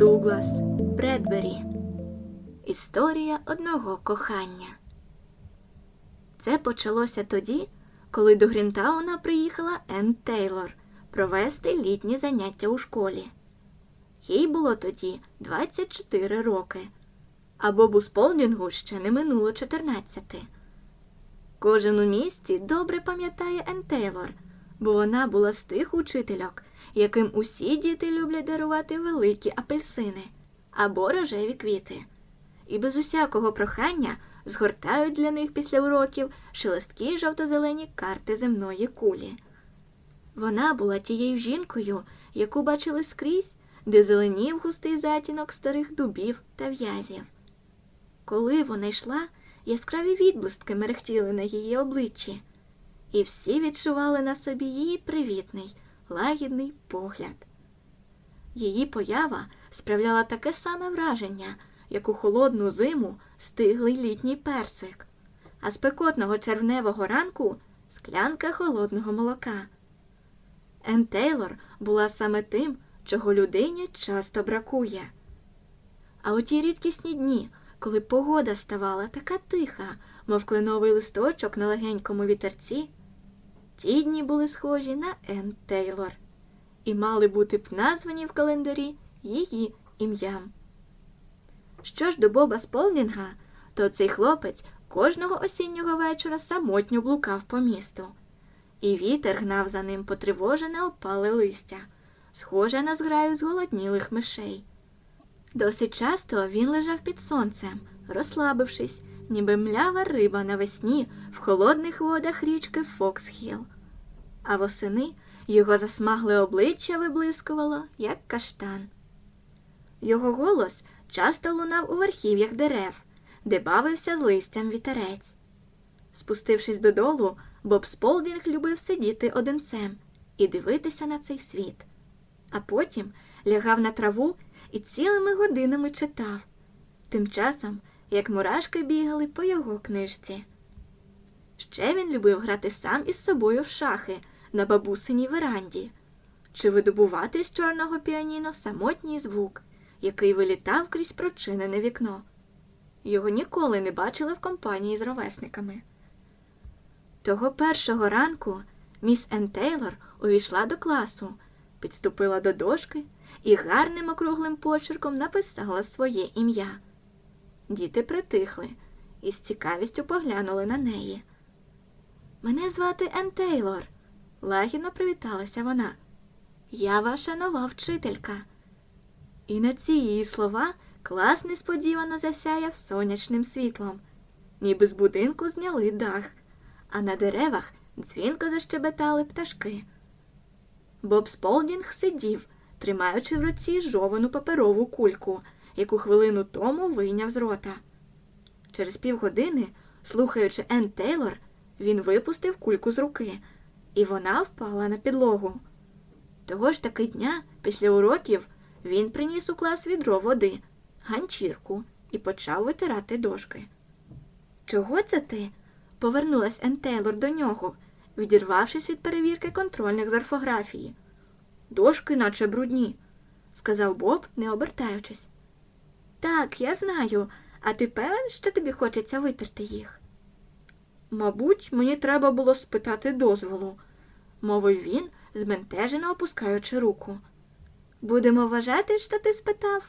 Дуглас Бредбері Історія одного кохання. Це почалося тоді, коли до Грінтауна приїхала Енн Тейлор провести літні заняття у школі. Їй було тоді 24 роки, а Бобу Сполдінгу ще не минуло 14. Кожен у місті добре пам'ятає Енн Тейлор, бо вона була з тих учительок, яким усі діти люблять дарувати великі апельсини або рожеві квіти, і без усякого прохання згортають для них після уроків шелесткі жовто-зелені карти земної кулі. Вона була тією жінкою, яку бачили скрізь, де зеленів густий затінок старих дубів та в'язів. Коли вона йшла, яскраві відблистки мерехтіли на її обличчі, і всі відчували на собі її привітний, лагідний погляд. Її поява справляла таке саме враження, як у холодну зиму стиглий літній персик, а спекотного червневого ранку склянка холодного молока. Ен Тейлор була саме тим, чого людині часто бракує. А у ті рідкісні дні, коли погода ставала така тиха, мов кленовий листочок на легенькому вітерці, ті дні були схожі на Ен Тейлор і мали бути б названі в календарі її ім'ям. Що ж до Боба Сполдінга, то цей хлопець кожного осіннього вечора самотньо блукав по місту, і вітер гнав за ним потривожене опале листя, схоже на зграю зголоднілих мишей. Досить часто він лежав під сонцем, розслабившись, ніби млява риба навесні в холодних водах річки Фоксхіл. А восени його засмагле обличчя виблискувало, як каштан. Його голос часто лунав у верхів'ях дерев, де бавився з листям вітерець. Спустившись додолу, Боб Сполдінг любив сидіти одинцем і дивитися на цей світ, а потім лягав на траву і цілими годинами читав, тим часом, як мурашки бігали по його книжці. Ще він любив грати сам із собою в шахи на бабусиній веранді, чи видобувати з чорного піаніно самотній звук, який вилітав крізь прочинене вікно. Його ніколи не бачили в компанії з ровесниками. Того першого ранку міс Ен Тейлор увійшла до класу, підступила до дошки і гарним округлим почерком написала своє ім'я. Діти притихли і з цікавістю поглянули на неї. Мене звати Ен Тейлор, лагідно привіталася вона. Я ваша нова вчителька. І на ці її слова клас несподівано засяяв сонячним світлом, ніби з будинку зняли дах, а на деревах дзвінко защебетали пташки. Боб Сполдінг сидів, тримаючи в руці жовану паперову кульку, яку хвилину тому вийняв з рота. Через півгодини, слухаючи Ен Тейлор, він випустив кульку з руки, і вона впала на підлогу. Того ж таки дня, після уроків, він приніс у клас відро води, ганчірку і почав витирати дошки. Чого це ти? повернулась Ен Тейлор до нього, відірвавшись від перевірки контрольних з орфографії. Дошки наче брудні, сказав Боб, не обертаючись. Так, я знаю, а ти певен, що тобі хочеться витерти їх? Мабуть, мені треба було спитати дозволу, мовив він, збентежено опускаючи руку. Будемо вважати, що ти спитав,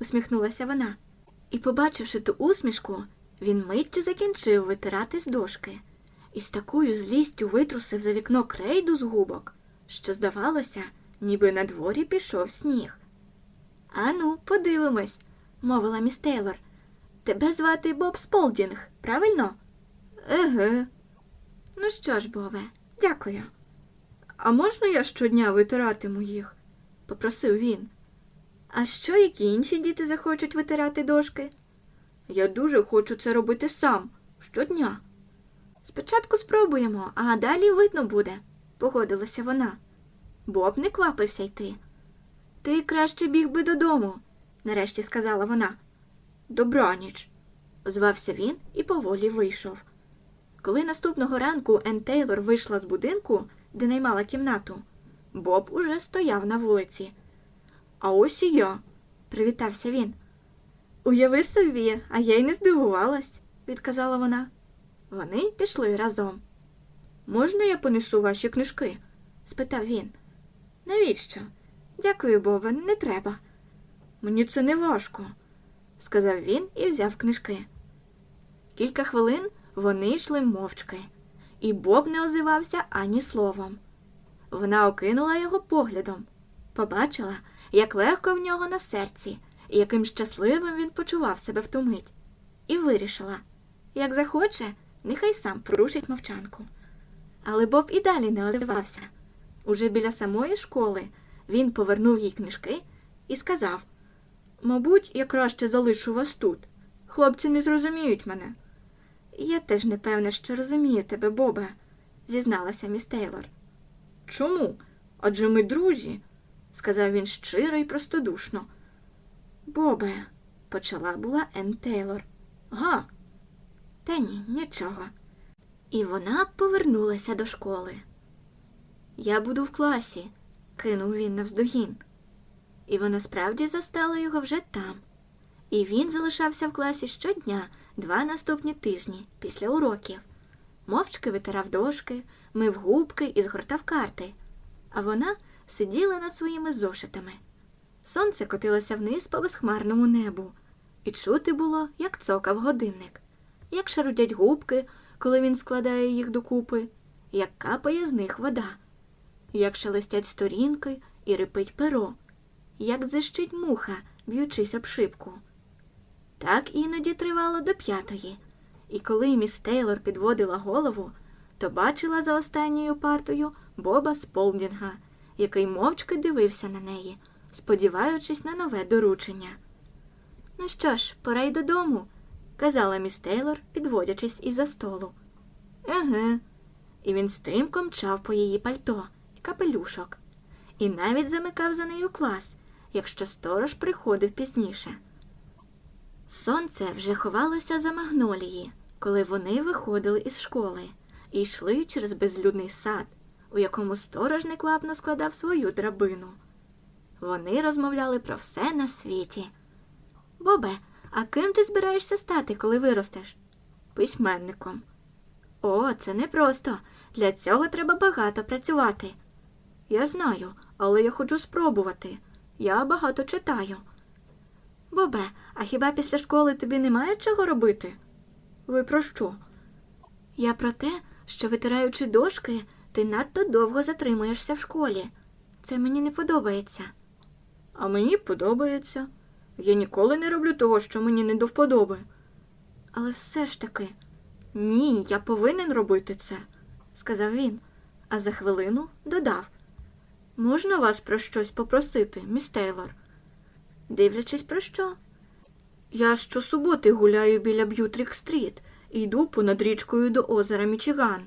усміхнулася вона. І, побачивши ту усмішку, він миттю закінчив витирати з дошки і з такою злістю витрусив за вікно крейду з губок, що, здавалося, ніби на дворі пішов сніг. Ану, подивимось, мовила міс Тейлор. Тебе звати Боб Сполдінг, правильно? Еге. Ну що ж, Бове, дякую. А можна я щодня витиратиму їх? попросив він. А що, які інші діти захочуть витирати дошки? Я дуже хочу це робити сам, щодня. Спочатку спробуємо, а далі видно буде, погодилася вона. Боб не квапився йти. Ти краще біг би додому, нарешті сказала вона. Добраніч, озвався він і поволі вийшов. Коли наступного ранку Ен Тейлор вийшла з будинку, де наймала кімнату, Боб уже стояв на вулиці. А ось і я, привітався він. Уяви собі, а я й не здивувалась, відказала вона. Вони пішли разом. Можна я понесу ваші книжки? спитав він. Навіщо? Дякую, Боба, не треба. Мені це не важко, сказав він і взяв книжки. Кілька хвилин вони йшли мовчки, і Боб не озивався ані словом. Вона окинула його поглядом, побачила, як легко в нього на серці, яким щасливим він почував себе в ту мить, і вирішила, як захоче, нехай сам порушить мовчанку. Але Боб і далі не озивався. Уже біля самої школи він повернув їй книжки і сказав Мабуть, я краще залишу вас тут. Хлопці не зрозуміють мене. Я теж не певна, що розумію тебе, Бобе, зізналася міс Тейлор. Чому? Адже ми друзі, сказав він щиро і простодушно. Бобе, почала була Ен Тейлор. Га. Та ні, нічого. І вона повернулася до школи. Я буду в класі, кинув він навздогін. І вона справді застала його вже там. І він залишався в класі щодня два наступні тижні після уроків. Мовчки витирав дошки, мив губки і згортав карти, а вона сиділа над своїми зошитами. Сонце котилося вниз по безхмарному небу, і чути було, як цокав годинник, як шарудять губки, коли він складає їх докупи, як капає з них вода, як шелестять сторінки і рипить перо, як дзищить муха, б'ючись об шибку. Так іноді тривало до п'ятої, і коли міс Тейлор підводила голову, то бачила за останньою партою Боба Сполдінга, який мовчки дивився на неї, сподіваючись на нове доручення. Ну що ж, пора й додому, казала міс Тейлор, підводячись із-за столу. Еге. І він стрімко мчав по її пальто і капелюшок, і навіть замикав за нею клас, якщо сторож приходив пізніше. Сонце вже ховалося за магнолії, коли вони виходили із школи і йшли через безлюдний сад, у якому сторож неквапно складав свою драбину. Вони розмовляли про все на світі. Бобе, а ким ти збираєшся стати, коли виростеш? Письменником. О, це непросто. Для цього треба багато працювати. Я знаю, але я хочу спробувати. Я багато читаю. Бобе, а хіба після школи тобі немає чого робити? Ви про що? Я про те, що витираючи дошки, ти надто довго затримуєшся в школі. Це мені не подобається. А мені подобається. Я ніколи не роблю того, що мені не до вподоби. Але все ж таки, ні, я повинен робити це, сказав він, а за хвилину додав. Можна вас про щось попросити, міс Тейлор? Дивлячись про що? Я щосуботи гуляю біля Б'ютрік-стріт і йду понад річкою до озера Мічиган.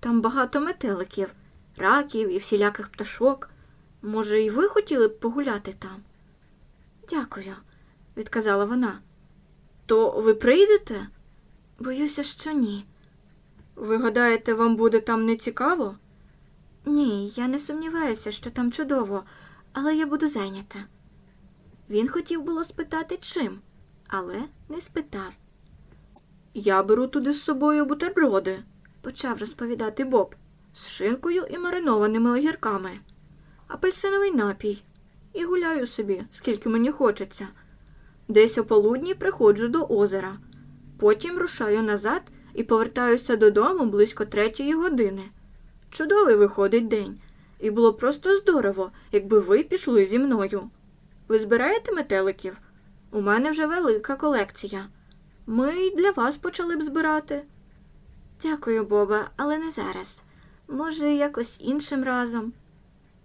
Там багато метеликів, раків і всіляких пташок. Може, і ви хотіли б погуляти там? Дякую, відказала вона. То ви прийдете? Боюся, що ні. Ви гадаєте, вам буде там не цікаво? Ні, я не сумніваюся, що там чудово, але я буду зайнята. Він хотів було спитати чим, але не спитав. Я беру туди з собою бутерброди, почав розповідати Боб, з шинкою і маринованими огірками, апельсиновий напій, і гуляю собі, скільки мені хочеться. Десь ополудні приходжу до озера, потім рушаю назад і повертаюся додому близько третьої години. Чудовий виходить день, і було просто здорово, якби ви пішли зі мною. Ви збираєте метеликів? У мене вже велика колекція. Ми й для вас почали б збирати. Дякую, Боба, але не зараз. Може, якось іншим разом.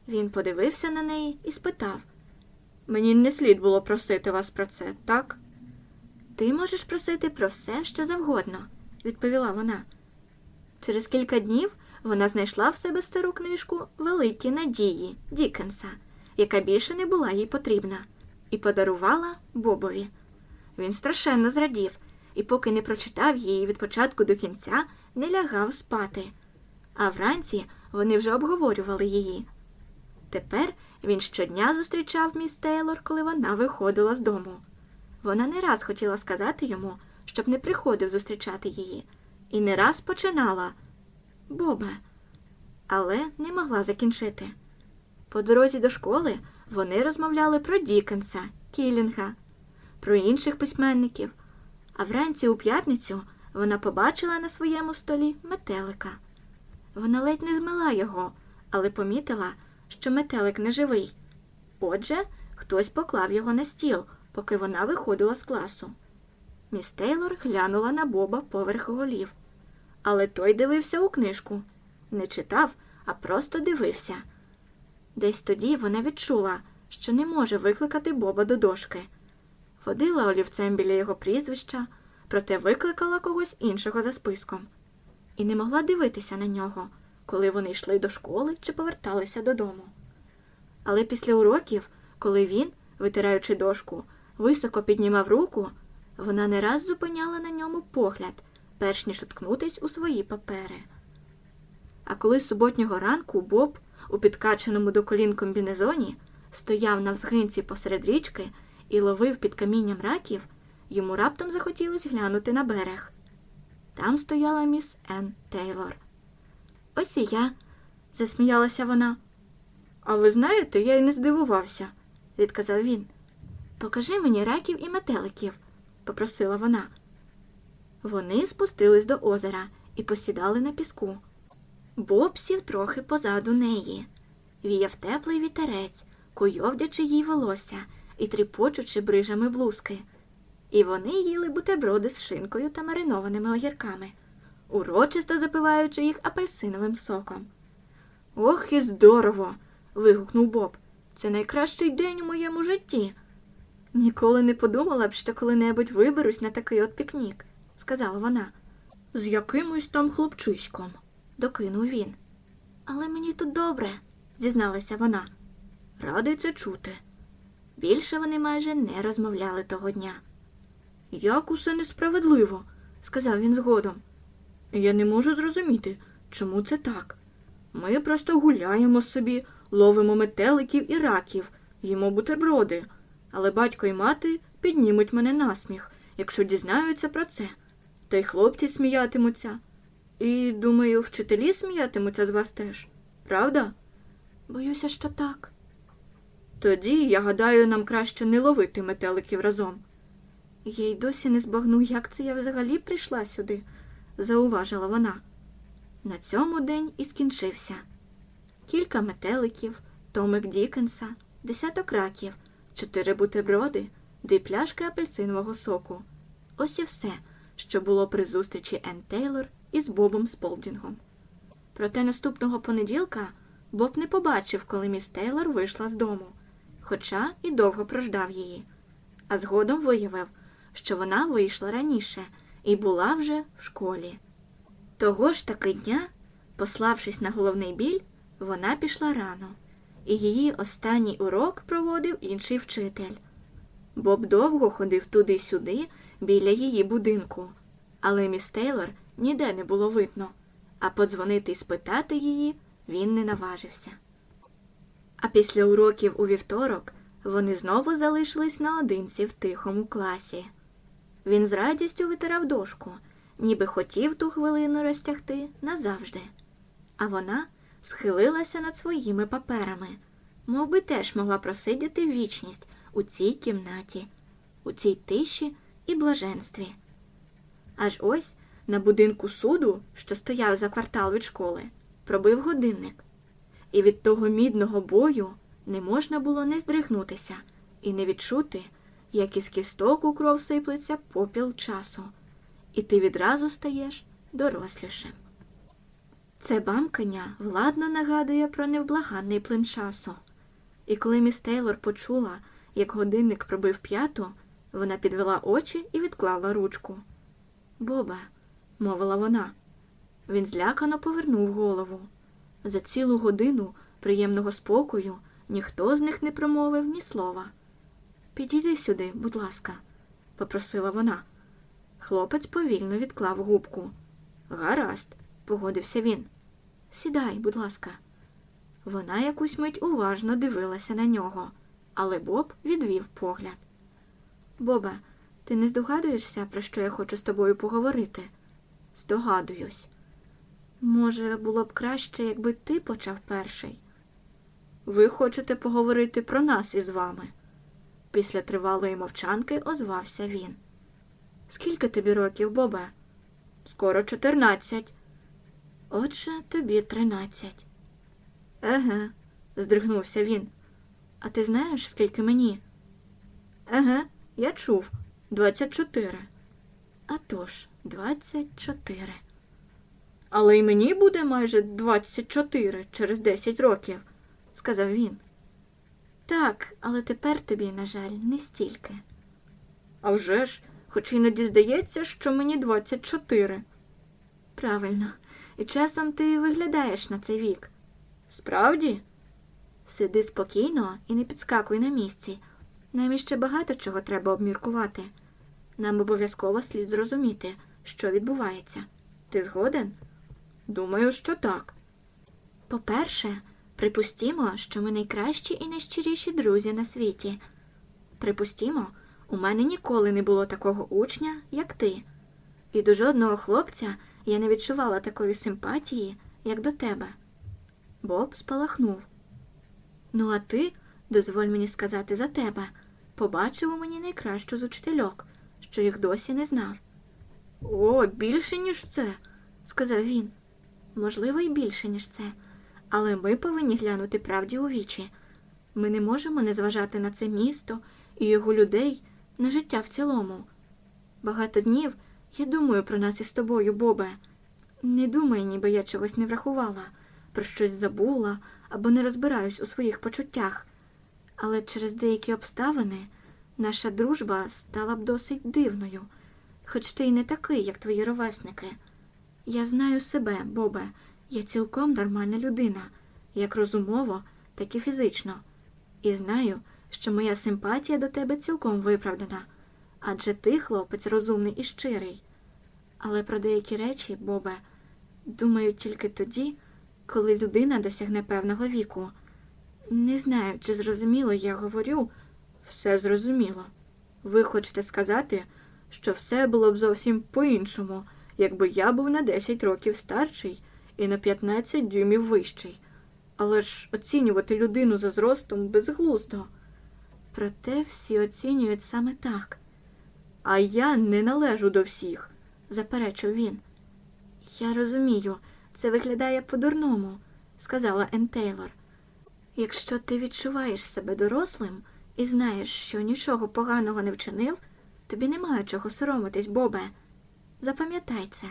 Він подивився на неї і спитав Мені не слід було просити вас про це, так? Ти можеш просити про все, що завгодно, відповіла вона. Через кілька днів вона знайшла в себе стару книжку Великі надії Дікенса, яка більше не була їй потрібна, і подарувала Бобові. Він страшенно зрадів, і поки не прочитав її від початку до кінця, не лягав спати. А вранці вони вже обговорювали її. Тепер Він щодня зустрічав міс Тейлор, коли вона виходила з дому. Вона не раз хотіла сказати йому, щоб не приходив зустрічати її, і не раз починала Бобе, але не могла закінчити. По дорозі до школи вони розмовляли про Дікенса, Кілінга, про інших письменників, а вранці у п'ятницю вона побачила на своєму столі метелика. Вона ледь не змила його, але помітила, що метелик не живий. Отже, хтось поклав його на стіл, поки вона виходила з класу. Міс Тейлор глянула на Боба поверх голів. Але той дивився у книжку. Не читав, а просто дивився. Десь тоді вона відчула, що не може викликати Боба до дошки. Водила олівцем біля його прізвища, проте викликала когось іншого за списком. І не могла дивитися на нього, коли вони йшли до школи чи поверталися додому. Але після уроків, коли він, витираючи дошку, високо піднімав руку, вона не раз зупиняла на ньому погляд, перш ніж уткнутись у свої папери. А коли суботнього ранку Боб у підкаченому до колін комбінезоні стояв на взгинці посеред річки і ловив під камінням раків, йому раптом захотілось глянути на берег. Там стояла міс Енн Тейлор. Ось і я, засміялася вона. А ви знаєте, я й не здивувався, відказав він. Покажи мені раків і метеликів, попросила вона. Вони спустились до озера і посідали на піску. Боб сів трохи позаду неї. Віяв теплий вітерець, куйовдячи їй волосся і тріпочучи брижами блузки. І вони їли бутерброди з шинкою та маринованими огірками, урочисто запиваючи їх апельсиновим соком. Ох, і здорово. вигукнув Боб. Це найкращий день у моєму житті. Ніколи не подумала б, що коли-небудь виберусь на такий от пікнік, сказала вона. З якимось там хлопчиськом, докинув він. Але мені тут добре, зізналася вона. Радий це чути. Більше вони майже не розмовляли того дня. Як усе несправедливо, сказав він згодом. Я не можу зрозуміти, чому це так. Ми просто гуляємо собі, ловимо метеликів і раків, їмо бутерброди, але батько і мати піднімуть мене на сміх, якщо дізнаються про це. Та й хлопці сміятимуться. І, думаю, вчителі сміятимуться з вас теж, правда? Боюся, що так. Тоді, я гадаю, нам краще не ловити метеликів разом. Я й досі не збагну, як це я взагалі прийшла сюди, зауважила вона. На цьому день і скінчився. Кілька метеликів, томик Дікенса, десяток раків, чотири бутерброди, дві пляшки апельсинового соку. Ось і все, що було при зустрічі Енн Тейлор із Бобом Сполдінгом. Проте наступного понеділка Боб не побачив, коли міс Тейлор вийшла з дому, хоча і довго прождав її, а згодом виявив, що вона вийшла раніше і була вже в школі. Того ж таки дня, пославшись на головний біль, вона пішла рано, і її останній урок проводив інший вчитель. Боб довго ходив туди-сюди біля її будинку, але міс Тейлор ніде не було видно, а подзвонити й спитати її він не наважився. А після уроків у вівторок вони знову залишились наодинці в тихому класі. Він з радістю витирав дошку, ніби хотів ту хвилину розтягти назавжди. А вона схилилася над своїми паперами, мов би теж могла просидіти вічність у цій кімнаті, у цій тиші і блаженстві. Аж ось на будинку суду, що стояв за квартал від школи, пробив годинник, і від того мідного бою не можна було не здригнутися і не відчути, як із кісток у кров сиплеться попіл часу, і ти відразу стаєш дорослішим. Це бамкання владно нагадує про невблаганний плин часу. І коли міс Тейлор почула, як годинник пробив п'яту, вона підвела очі і відклала ручку. Боба, мовила вона. Він злякано повернув голову. За цілу годину приємного спокою ніхто з них не промовив ні слова. Підійди сюди, будь ласка, попросила вона. Хлопець повільно відклав губку. Гаразд, погодився він. Сідай, будь ласка. Вона якусь мить уважно дивилася на нього, але Боб відвів погляд. Боба, ти не здогадуєшся, про що я хочу з тобою поговорити? Здогадуюсь. Може, було б краще, якби ти почав перший. Ви хочете поговорити про нас із вами? Після тривалої мовчанки озвався він. Скільки тобі років, Бобе? Скоро чотирнадцять. Отже, тобі тринадцять. Еге, здригнувся він. А ти знаєш, скільки мені? Еге, я чув. Двадцять чотири. А тож, двадцять чотири. Але й мені буде майже двадцять чотири через десять років, сказав він. Так, але тепер тобі, на жаль, не стільки. А вже ж, хоч іноді здається, що мені 24. Правильно, і часом ти виглядаєш на цей вік. Справді? Сиди спокійно і не підскакуй на місці. Нам іще багато чого треба обміркувати. Нам обов'язково слід зрозуміти, що відбувається. Ти згоден? Думаю, що так. По-перше, припустімо, що ми найкращі і найщиріші друзі на світі. Припустімо, у мене ніколи не було такого учня, як ти. І до жодного хлопця я не відчувала такої симпатії, як до тебе. Боб спалахнув. Ну, а ти, дозволь мені сказати за тебе, побачив у мені найкращу з учительок, що їх досі не знав. О, більше, ніж це, сказав він. Можливо, і більше, ніж це, але ми повинні глянути правді у вічі. Ми не можемо не зважати на це місто і його людей, на життя в цілому. Багато днів я думаю про нас із тобою, Бобе. Не думай, ніби я чогось не врахувала, про щось забула або не розбираюсь у своїх почуттях. Але через деякі обставини наша дружба стала б досить дивною, хоч ти й не такий, як твої ровесники. Я знаю себе, Бобе, я цілком нормальна людина, як розумово, так і фізично, і знаю, що моя симпатія до тебе цілком виправдана, адже ти, хлопець, розумний і щирий. Але про деякі речі, Бобе, думаю тільки тоді, коли людина досягне певного віку. Не знаю, чи зрозуміло я говорю, все зрозуміло. Ви хочете сказати, що все було б зовсім по-іншому, якби я був на 10 років старший і на 15 дюймів вищий. Але ж оцінювати людину за зростом безглуздо. Проте всі оцінюють саме так. А я не належу до всіх, заперечив він. Я розумію, це виглядає по-дурному, сказала Ен Тейлор. Якщо ти відчуваєш себе дорослим і знаєш, що нічого поганого не вчинив, тобі немає чого соромитись, Бобе. Запам'ятай це.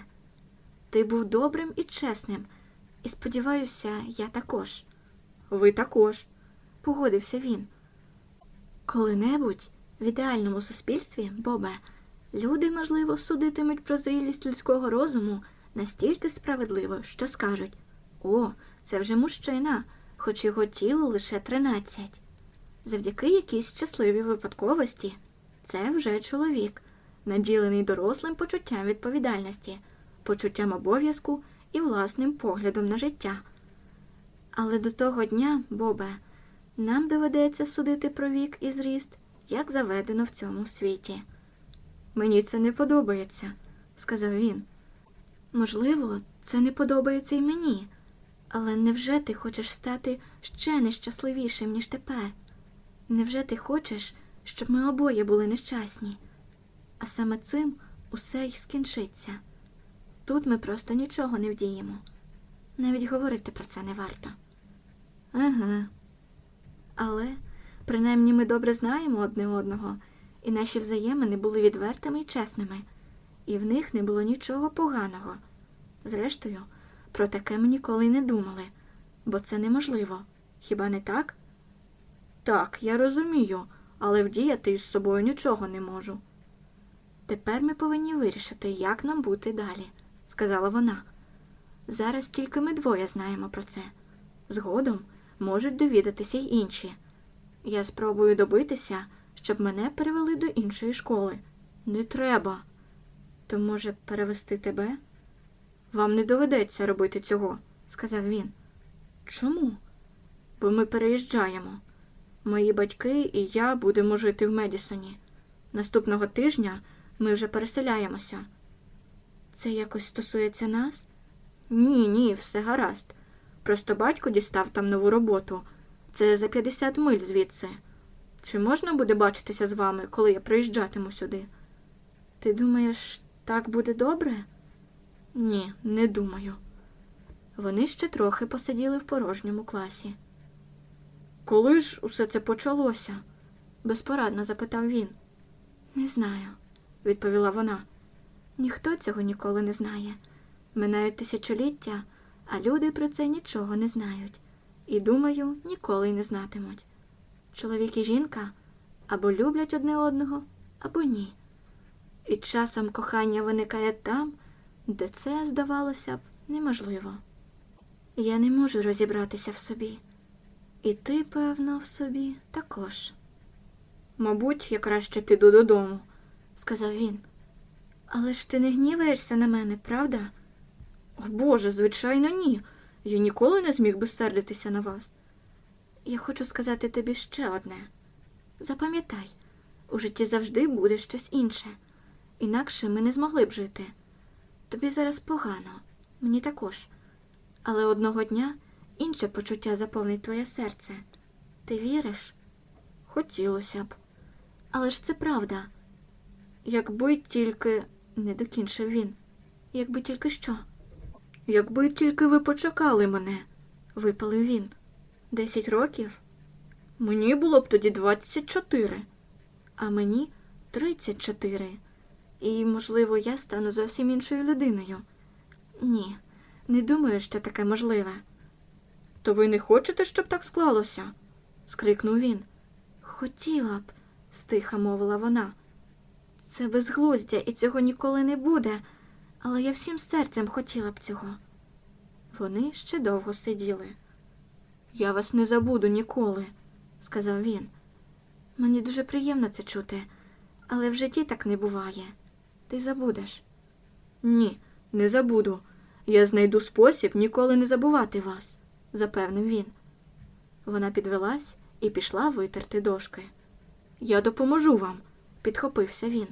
Ти був добрим і чесним, і сподіваюся, я також. Ви також, погодився він. Коли-небудь в ідеальному суспільстві, Бобе, люди, можливо, судитимуть про зрілість людського розуму настільки справедливо, що скажуть О, це вже мужчина, хоч його тілу лише тринадцять. Завдяки якійсь щасливій випадковості це вже чоловік, наділений дорослим почуттям відповідальності, почуттям обов'язку і власним поглядом на життя. Але до того дня, Бобе, нам доведеться судити про вік і зріст, як заведено в цьому світі. Мені це не подобається, сказав він. Можливо, це не подобається й мені, але невже ти хочеш стати ще нещасливішим, ніж тепер? Невже ти хочеш, щоб ми обоє були нещасні? А саме цим усе й скінчиться. Тут ми просто нічого не вдіємо. Навіть говорити про це не варто. Ага. Але принаймні ми добре знаємо одне одного, і наші взаємини були відвертими і чесними, і в них не було нічого поганого. Зрештою, про таке ми ніколи не думали, бо це неможливо. Хіба не так? Так, я розумію, але вдіяти із собою нічого не можу. Тепер ми повинні вирішити, як нам бути далі, сказала вона. Зараз тільки ми двоє знаємо про це. Згодом можуть довідатися й інші. Я спробую добитися, щоб мене перевели до іншої школи. Не треба. То, може, перевести тебе? Вам не доведеться робити цього, сказав він. Чому? бо ми переїжджаємо. Мої батьки і я будемо жити в Медісоні. Наступного тижня ми вже переселяємося. Це якось стосується нас? Ні, ні, все гаразд. Просто батько дістав там нову роботу. Це за 50 миль звідси. Чи можна буде бачитися з вами, коли я приїжджатиму сюди? Ти думаєш, так буде добре? Ні, не думаю. Вони ще трохи посиділи в порожньому класі. Коли ж усе це почалося? безпорадно запитав він. Не знаю, відповіла вона. Ніхто цього ніколи не знає. Минають тисячоліття, а люди про це нічого не знають. І, думаю, ніколи й не знатимуть. Чоловік і жінка або люблять одне одного, або ні. І часом кохання виникає там, де це, здавалося б, неможливо. Я не можу розібратися в собі. І ти, певно, в собі також. Мабуть, я краще піду додому, сказав він. Але ж ти не гніваєшся на мене, правда? О Боже, звичайно, ні. Я ніколи не зміг би сердитися на вас. Я хочу сказати тобі ще одне. Запам'ятай, у житті завжди буде щось інше, інакше ми не змогли б жити. Тобі зараз погано, мені також. Але одного дня інше почуття заповнить твоє серце. Ти віриш? Хотілося б. Але ж це правда. Якби тільки, не докінчив він. Якби тільки що? Якби тільки ви почекали мене, випалив він. Десять років? Мені було б тоді двадцять чотири, а мені тридцять чотири. І, можливо, я стану зовсім іншою людиною. Ні, не думаю, що таке можливе. То ви не хочете, щоб так склалося? скрикнув він. Хотіла б, стиха мовила вона. Це безглуздя і цього ніколи не буде, але я всім серцем хотіла б цього. Вони ще довго сиділи. Я вас не забуду ніколи, сказав він. Мені дуже приємно це чути, але в житті так не буває. Ти забудеш. Ні, не забуду. Я знайду спосіб ніколи не забувати вас, запевнив він. Вона підвелась і пішла витерти дошки. Я допоможу вам, підхопився він.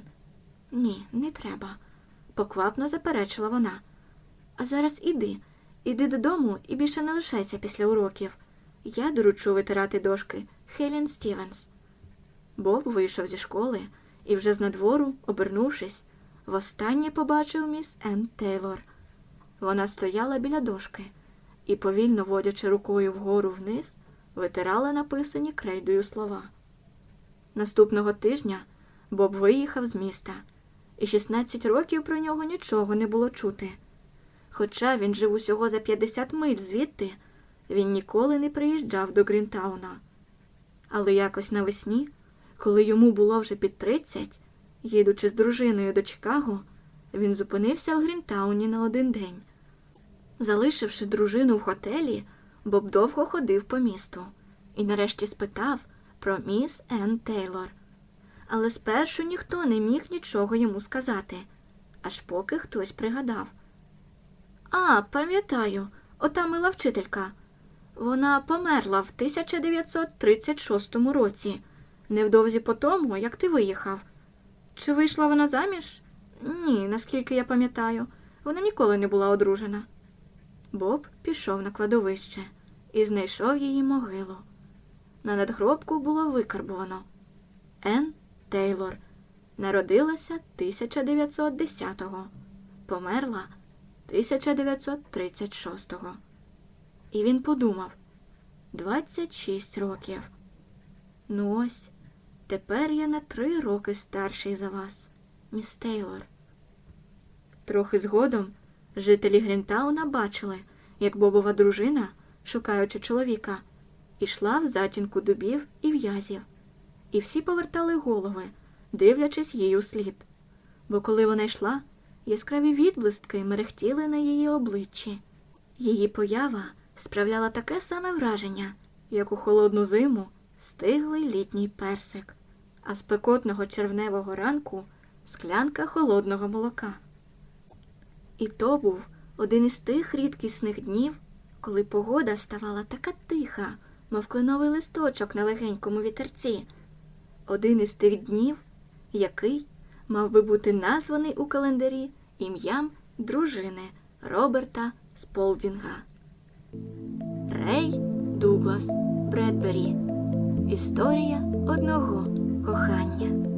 Ні, не треба, поквапно заперечила вона. А зараз іди, іди додому і більше не лишайся після уроків. Я доручу витирати дошки Хелен Стівенс. Боб вийшов зі школи і вже з надвору, обернувшись, востаннє побачив міс Енн Тейлор. Вона стояла біля дошки і, повільно водячи рукою вгору вниз, витирала написані крейдою слова. Наступного тижня Боб виїхав з міста, і 16 років про нього нічого не було чути. Хоча він жив усього за 50 миль звідти, він ніколи не приїжджав до Грінтауна. Але якось навесні, коли йому було вже під 30, їдучи з дружиною до Чикаго, він зупинився в Грінтауні на один день. Залишивши дружину в готелі, Боб довго ходив по місту і нарешті спитав про міс Енн Тейлор. Але спершу ніхто не міг нічого йому сказати, аж поки хтось пригадав. А, пам'ятаю, ота мила вчителька. Вона померла в 1936 році, невдовзі по тому, як ти виїхав. Чи вийшла вона заміж? Ні, наскільки я пам'ятаю, вона ніколи не була одружена. Боб пішов на кладовище і знайшов її могилу. На надгробку було викарбовано Ен Тейлор. Народилася 1910-го, померла 1936-го. І він подумав 26 років. Ну ось, тепер я на три роки старший за вас, міс Тейлор. Трохи згодом жителі Грінтауна бачили, як Бобова дружина, шукаючи чоловіка, ішла в затінку дубів і в'язів, і всі повертали голови, дивлячись їй у слід. Бо коли вона йшла, яскраві відблистки мерехтіли на її обличчі. Її поява справляла таке саме враження, як у холодну зиму стиглий літній персик, а спекотного червневого ранку склянка холодного молока. І то був один із тих рідкісних днів, коли погода ставала така тиха, мов кленовий листочок на легенькому вітерці. Один із тих днів, який мав би бути названий у календарі ім'ям дружини Роберта Сполдінга. Рей Дуглас Бредбері. Історія одного кохання.